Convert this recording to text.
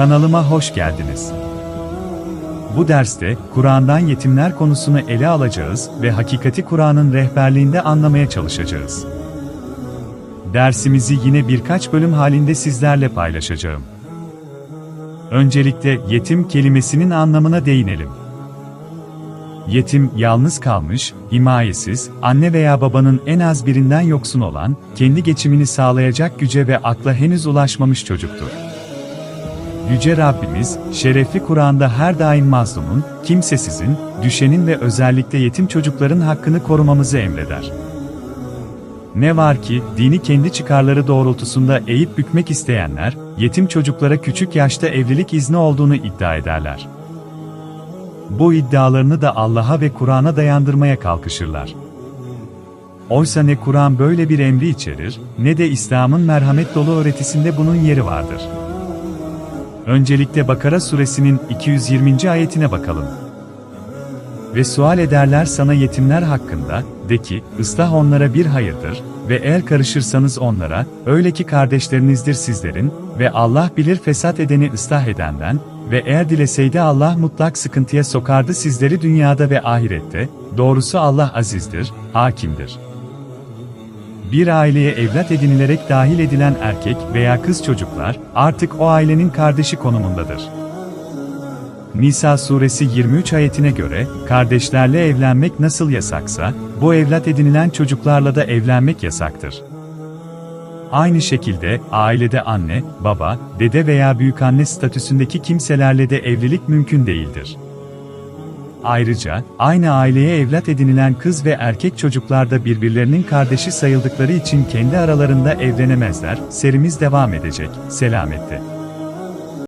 Kanalıma hoş geldiniz. Bu derste Kur'an'dan yetimler konusunu ele alacağız ve hakikati Kur'an'ın rehberliğinde anlamaya çalışacağız. Dersimizi yine birkaç bölüm halinde sizlerle paylaşacağım. Öncelikle yetim kelimesinin anlamına değinelim. Yetim, yalnız kalmış, himayesiz, anne veya babanın en az birinden yoksun olan, kendi geçimini sağlayacak güce ve akla henüz ulaşmamış çocuktur. Yüce Rabbimiz, şerefli Kur'an'da her daim mazlumun, kimsesizin, düşenin ve özellikle yetim çocukların hakkını korumamızı emreder. Ne var ki, dini kendi çıkarları doğrultusunda eğip bükmek isteyenler, yetim çocuklara küçük yaşta evlilik izni olduğunu iddia ederler. Bu iddialarını da Allah'a ve Kur'an'a dayandırmaya kalkışırlar. Oysa ne Kur'an böyle bir emri içerir, ne de İslam'ın merhamet dolu öğretisinde bunun yeri vardır. Öncelikle Bakara suresinin 220. ayetine bakalım. Ve sual ederler sana yetimler hakkında, de ki, ıslah onlara bir hayırdır, ve eğer karışırsanız onlara, öyle ki kardeşlerinizdir sizlerin, ve Allah bilir fesat edeni ıslah edenden, ve eğer dileseydi Allah mutlak sıkıntıya sokardı sizleri dünyada ve ahirette, doğrusu Allah azizdir, hakimdir. Bir aileye evlat edinilerek dahil edilen erkek veya kız çocuklar, artık o ailenin kardeşi konumundadır. Nisa suresi 23 ayetine göre, kardeşlerle evlenmek nasıl yasaksa, bu evlat edinilen çocuklarla da evlenmek yasaktır. Aynı şekilde, ailede anne, baba, dede veya büyükanne statüsündeki kimselerle de evlilik mümkün değildir. Ayrıca, aynı aileye evlat edinilen kız ve erkek çocuklar da birbirlerinin kardeşi sayıldıkları için kendi aralarında evlenemezler, serimiz devam edecek, selamette.